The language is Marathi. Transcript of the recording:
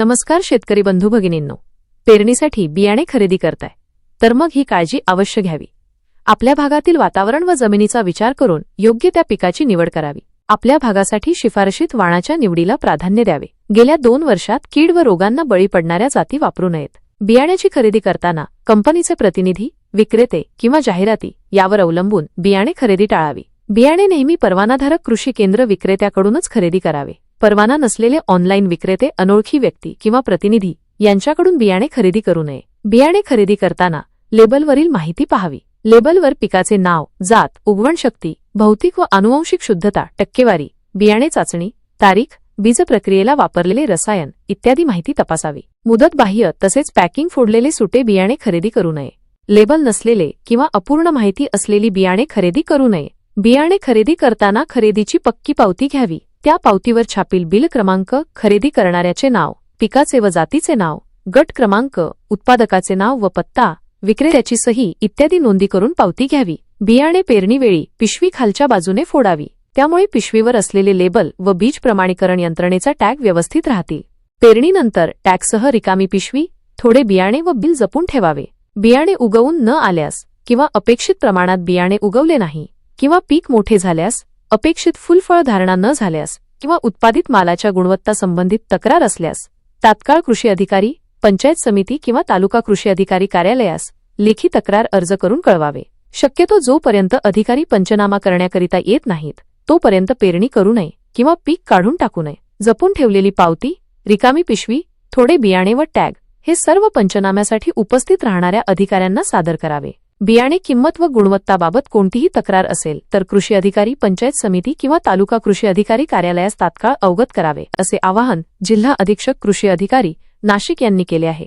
नमस्कार शेतकरी बंधू भगिनींनो. पेरणीसाठी बियाणे खरेदी करताय. तर मग ही काळजी अवश्य घ्यावी. आपल्या भागातील वातावरण व जमिनीचा विचार करून योग्य त्या पिकाची निवड करावी. आपल्या भागासाठी शिफारशीत वाणाच्या निवडीला प्राधान्य द्यावे. गेल्या दोन वर्षात कीड व रोगांना बळी पडणाऱ्या जाती वापरू नयेत. बियाण्याची खरेदी करताना कंपनीचे प्रतिनिधी विक्रेते किंवा जाहिराती यावर अवलंबून बियाणे खरेदी टाळावी. बियाणे नेहमी परवानाधारक कृषी केंद्र विक्रेत्याकडूनच खरेदी करावे. परवाना नसलेले ऑनलाईन विक्रेते अनोळखी व्यक्ती किंवा प्रतिनिधी यांच्याकडून बियाणे खरेदी करू नये. बियाणे खरेदी करताना लेबलवरील माहिती पाहावी. लेबलवर पिकाचे नाव जात उगवण शक्ती भौतिक व अनुवंशिक शुद्धता टक्केवारी बियाणे चाचणी तारीख बीज प्रक्रियेला वापरलेले रसायन इत्यादी माहिती तपासावी. मुदत बाह्य तसेच पॅकिंग फोडलेले सुटे बियाणे खरेदी करू नये. लेबल नसलेले किंवा अपूर्ण माहिती असलेली बियाणे खरेदी करू नये. बियाणे खरेदी करताना खरेदीची पक्की पावती घ्यावी. त्या पावतीवर छापील बिल क्रमांक खरेदी करणाऱ्याचे नाव पिकाचे व जातीचे नाव गट क्रमांक उत्पादकाचे नाव व पत्ता विक्रेत्याची सही इत्यादी नोंदी करून पावती घ्यावी. बियाणे पेरणीवेळी पिशवी खालच्या बाजूने फोडावी. त्यामुळे पिशवीवर असलेले लेबल व बीज प्रमाणीकरण यंत्रणेचा टॅग व्यवस्थित राहतील. पेरणीनंतर टॅगसह रिकामी पिशवी थोडे बियाणे व बिल जपून ठेवावे. बियाणे उगवून न आल्यास किंवा अपेक्षित प्रमाणात बियाणे उगवले नाही किंवा पीक मोठे झाल्यास अपेक्षित फुलफळ धारणा न झाल्यास किंवा उत्पादित मालाच्या गुणवत्ता संबंधित तक्रार असल्यास तात्काळ कृषी अधिकारी पंचायत समिती किंवा तालुका कृषी अधिकारी कार्यालयास लेखी तक्रार अर्ज करून कळवावे. शक्यतो जोपर्यंत अधिकारी पंचनामा करण्याकरिता येत नाहीत तोपर्यंत पेरणी करू नये किंवा पीक काढून टाकू नये. जपून ठेवलेली पावती रिकामी पिशवी थोडे बियाणे व टॅग हे सर्व पंचनाम्यासाठी उपस्थित राहणाऱ्या अधिकाऱ्यांना सादर करावे. बियाणे किंमत व गुणवत्ताबाबत कोणतीही तक्रार असेल तर कृषी अधिकारी पंचायत समिती किंवा तालुका कृषी अधिकारी कार्यालयास तात्काळ अवगत करावे असे आवाहन जिल्हा अधीक्षक कृषी अधिकारी नाशिक यांनी केले आहे.